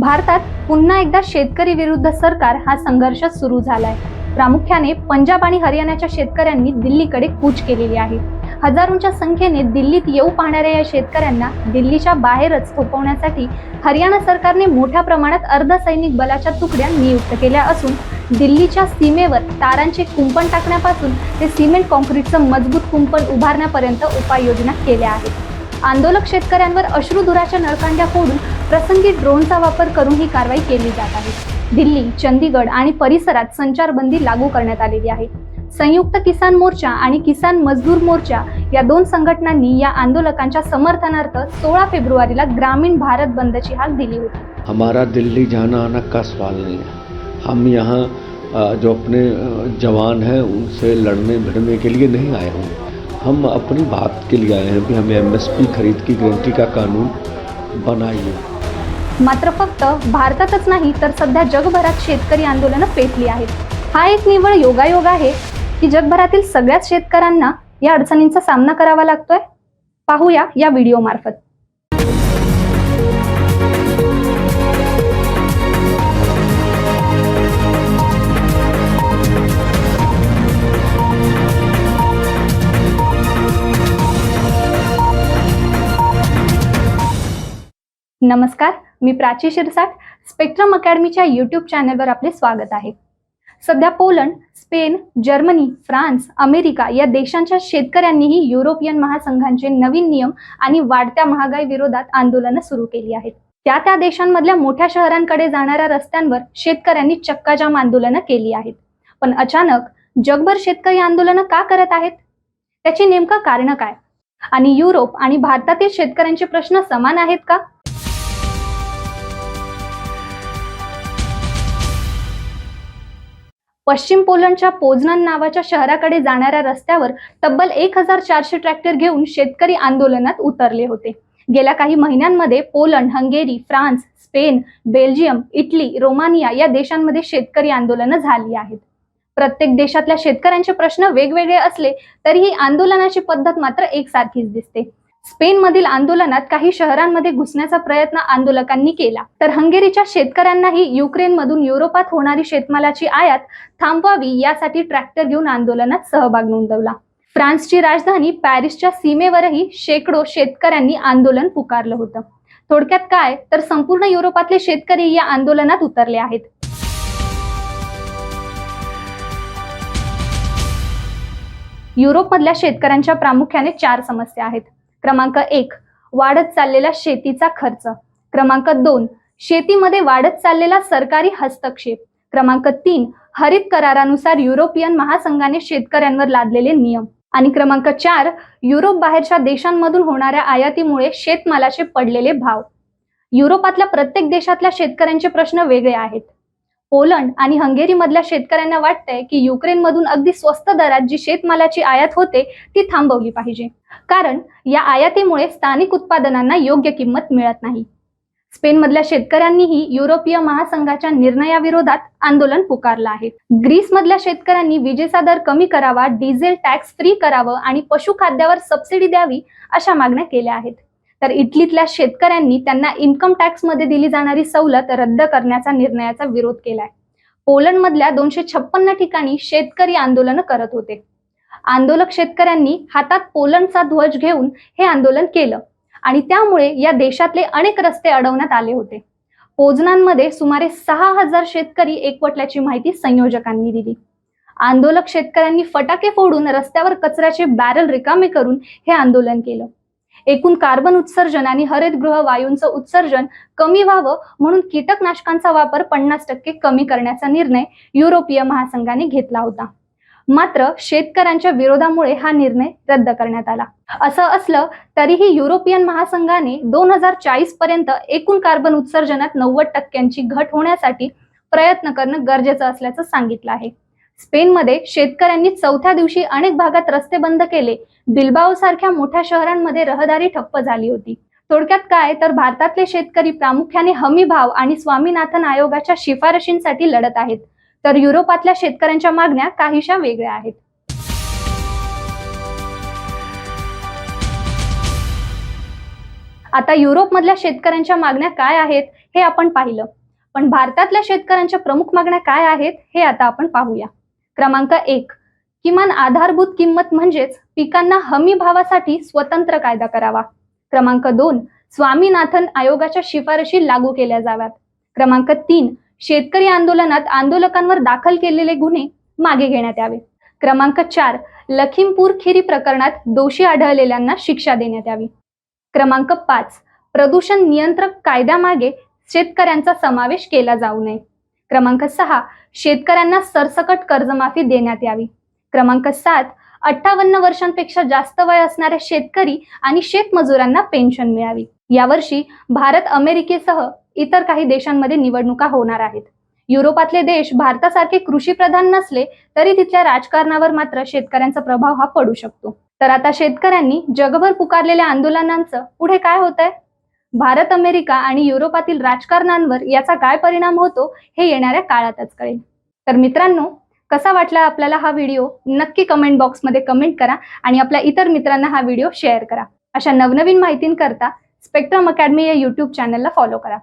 भारतात पुन्हा एकदा शेतकरी विरुद्ध सरकार हा संघर्ष सुरू झालाय. प्रामुख्याने पंजाब आणि हरियाणाच्या शेतकऱ्यांनी दिल्लीकडे कूच केलेली आहे. हजारोंच्या संख्येने दिल्लीत येऊ पाहणाऱ्या या शेतकऱ्यांना दिल्लीच्या बाहेरच थोपवण्यासाठी हरियाणा सरकारने मोठ्या प्रमाणात अर्धसैनिक बलाच्या तुकड्या नियुक्त केल्या असून दिल्लीच्या सीमेवर तारांचे कुंपण टाकण्यापासून ते सिमेंट कॉन्क्रीटचं मजबूत कुंपण उभारण्यापर्यंत उपाययोजना केल्या आहेत. आंदोलक शेतकऱ्यांवर अश्रुधुराच्या नळकांड्या फोडून प्रसंगी ड्रोनचा वापर करून ही कारवाई केली जात आहे. दिल्ली चंदीगड आणि परिसरात संचारबंदी लागू करण्यात आलेली आहे. संयुक्त किसान मोर्चा आणि किसान मजदूर मोर्चा या दोन संघटनांनी या आंदोलकांच्या समर्थनार्थ सोळा फेब्रुवारीला ग्रामीण भारत बंदची हाक दिली होती. हमारा दिल्ली जाना आना का सवाल नहीं है। हम यहाँ जो अपने जवान हैं उनसे लड़ने भिड़ने के लिए नहीं आए हैं। हम अपनी बात के लिए आए हैं। कि हमें एमएसपी खरीद की गारंटी का कानून बनाइए। मात्र फक्त भारतातच नाही तर सध्या जगभरात शेतकरी आंदोलनं पेटली आहेत. हा एक निवळ योगायोग आहे की जगभरातील सगळ्याच शेतकऱ्यांना या अडचणींचा सामना करावा लागतोय? पाहूया या व्हिडिओ मार्फत नमस्कार मी प्राची शिरसाट स्पेक्ट्रम अकॅडमीच्या यूट्यूब चॅनलवर आपले स्वागत आहे. सध्या Poland Spain Germany France America या देशांच्या शेतकऱ्यांनीही युरोपियन महासंघांचे नवीन नियम आणि वाढत्या महागाई विरोधात आंदोलनं सुरू केली आहेत. त्या त्या देशांमधल्या मोठ्या शहरांकडे जाणाऱ्या रस्त्यांवर शेतकऱ्यांनी चक्काजाम आंदोलनं केली आहेत. पण अचानक जगभर शेतकरी आंदोलनं का करत आहेत? त्याची नेमकं कारण काय? आणि युरोप आणि भारतातील शेतकऱ्यांचे प्रश्न समान आहेत का? पश्चिम पोलंडच्या पोझनन नावाच्या शहराकडे जाणाऱ्या रस्त्यावर तब्बल एक हजार चारशे ट्रॅक्टर घेऊन शेतकरी आंदोलनात उतरले होते. गेल्या काही महिन्यांमध्ये Poland Hungary France Spain Belgium Italy Romania या देशांमध्ये शेतकरी आंदोलनं झाली आहेत. प्रत्येक देशातल्या शेतकऱ्यांचे प्रश्न वेगवेगळे असले तरीही आंदोलनाची पद्धत मात्र एकसारखीच दिसते. स्पेनमधील आंदोलनात काही शहरांमध्ये घुसण्याचा प्रयत्न आंदोलकांनी केला. तर हंगेरीच्या शेतकऱ्यांनाही युक्रेनमधून युरोपात होणारी शेतमालाची आयात थांबवावी यासाठी ट्रॅक्टर घेऊन आंदोलनात सहभाग नोंदवला. फ्रान्सची राजधानी पॅरिसच्या सीमेवरही शेकडो शेतकऱ्यांनी आंदोलन पुकारलं होतं. थोडक्यात काय? तर संपूर्ण युरोपातले शेतकरी या आंदोलनात उतरले आहेत. युरोपमधल्या शेतकऱ्यांच्या प्रामुख्याने चार समस्या आहेत. क्रमांक एक वाढत चाललेला शेतीचा खर्च. क्रमांक दोन शेतीमध्ये वाढत चाललेला सरकारी हस्तक्षेप. क्रमांक तीन हरित करारानुसार युरोपियन महासंघाने शेतकऱ्यांवर लादलेले नियम. आणि क्रमांक चार युरोप बाहेरच्या देशांमधून होणाऱ्या आयातीमुळे शेतमालाचे पडलेले भाव. युरोपातल्या प्रत्येक देशातल्या शेतकऱ्यांचे प्रश्न वेगळे आहेत. पोलंड आणि हंगेरीमधल्या शेतकऱ्यांना वाटतंय की युक्रेनमधून अगदी स्वस्त दरात जी शेतमालाची आयात होते ती थांबवली पाहिजे. कारण या आयातीमुळे स्थानिक उत्पादनांना योग्य किंमत मिळत नाही. स्पेनमधल्या शेतकऱ्यांनीही युरोपीय महासंघाच्या निर्णयाविरोधात आंदोलन पुकारलं आहे. ग्रीसमधल्या शेतकऱ्यांनी विजेचा दर कमी करावा डिझेल टॅक्स फ्री करावं आणि पशुखाद्यावर सबसिडी द्यावी अशा मागण्या केल्या आहेत. तर इटलीतल्या शेतकऱ्यांनी त्यांना इन्कम टॅक्समध्ये दिली जाणारी सवलत रद्द करण्याचा निर्णयाचा विरोध केलाय. पोलंडमधल्या दोनशे छप्पन्न ठिकाणी शेतकरी आंदोलन करत होते. आंदोलक शेतकऱ्यांनी हातात पोलंडचा ध्वज घेऊन हे आंदोलन केलं आणि त्यामुळे या देशातले अनेक रस्ते अडवण्यात आले होते. पोजनांमध्ये सुमारे सहा हजार शेतकरी एकवटल्याची माहिती संयोजकांनी दिली. आंदोलक शेतकऱ्यांनी फटाके फोडून रस्त्यावर कचऱ्याचे बॅरल रिकामे करून हे आंदोलन केलं. एकूण कार्बन उत्सर्जन आणि हरितगृह वायूंचं उत्सर्जन कमी व्हावं म्हणून कीटकनाशकांचा वापर पन्नास टक्के कमी करण्याचा निर्णय युरोपीय महासंघाने घेतला होता. मात्र शेतकऱ्यांच्या विरोधामुळे हा निर्णय रद्द करण्यात आला. असं असलं तरीही युरोपियन महासंघाने दोन हजार चाळीस पर्यंत एकूण कार्बन उत्सर्जनात नव्वद टक्क्यांची घट होण्यासाठी प्रयत्न करणं गरजेचं असल्याचं सांगितलं आहे. स्पेनमध्ये शेतकऱ्यांनी चौथ्या दिवशी अनेक भागात रस्ते बंद केले. बिल्बाओ सारख्या मोठ्या शहरांमध्ये रहदारी ठप्प झाली होती. थोडक्यात काय? तर भारतातले शेतकरी प्रामुख्याने हमी भाव आणि स्वामीनाथन आयोगाच्या शिफारशींसाठी लढत आहेत. तर युरोपातल्या शेतकऱ्यांच्या मागण्या काहीशा वेगळ्या आहेत. आता युरोपमधल्या शेतकऱ्यांच्या मागण्या काय आहेत हे आपण पाहिलं. पण भारतातल्या शेतकऱ्यांच्या प्रमुख मागण्या काय आहेत हे आता आपण पाहूया. क्रमांक एक. किमान आधारभूत किंमत म्हणजेच पिकांना हमी भावासाठी स्वतंत्र कायदा करावा. क्रमांक दोन. स्वामीनाथन आयोगाच्या शिफारशी लागू केल्या जाव्यात. क्रमांक तीन. शेतकरी आंदोलनात आंदोलकांवर दाखल केलेले गुन्हे मागे घेण्यात यावे. क्रमांक चार. लखीमपूर खिरी प्रकरणात दोषी आढळलेल्यांना शिक्षा देण्यात यावी. क्रमांक पाच. प्रदूषण नियंत्रक कायद्यामागे शेतकऱ्यांचा समावेश केला जाऊ नये. क्रमांक सहा. शेतकऱ्यांना सरसकट कर्जमाफी देण्यात यावी. क्रमांक सात अठ्ठावन्न वर्षांपेक्षा जास्त वय असणारे शेतकरी आणि शेतमजुरांना पेन्शन मिळावी. यावर्षी भारत अमेरिकेसह इतर काही देशांमध्ये निवडणुका होणार आहेत. युरोपातले देश भारतासारखे कृषी प्रधान नसले तरी तिथल्या राजकारणावर मात्र शेतकऱ्यांचा प्रभाव हा पडू शकतो. तर आता शेतकऱ्यांनी जगभर पुकारलेल्या आंदोलनांचं पुढे काय होत आहे भारत अमेरिका आणि युरोपातील राजकारणांवर याचा काय परिणाम होतो हे येणाऱ्या काळातच कळेल. तर मित्रांनो कसा वाटला आपल्याला हा व्हिडिओ? नक्की कमेंट बॉक्समध्ये कमेंट करा आणि आपल्या इतर मित्रांना हा व्हिडिओ शेअर करा. अशा नवनवीन माहितींकरता स्पेक्ट्रम अकॅडमी या यूट्यूब चॅनलला फॉलो करा.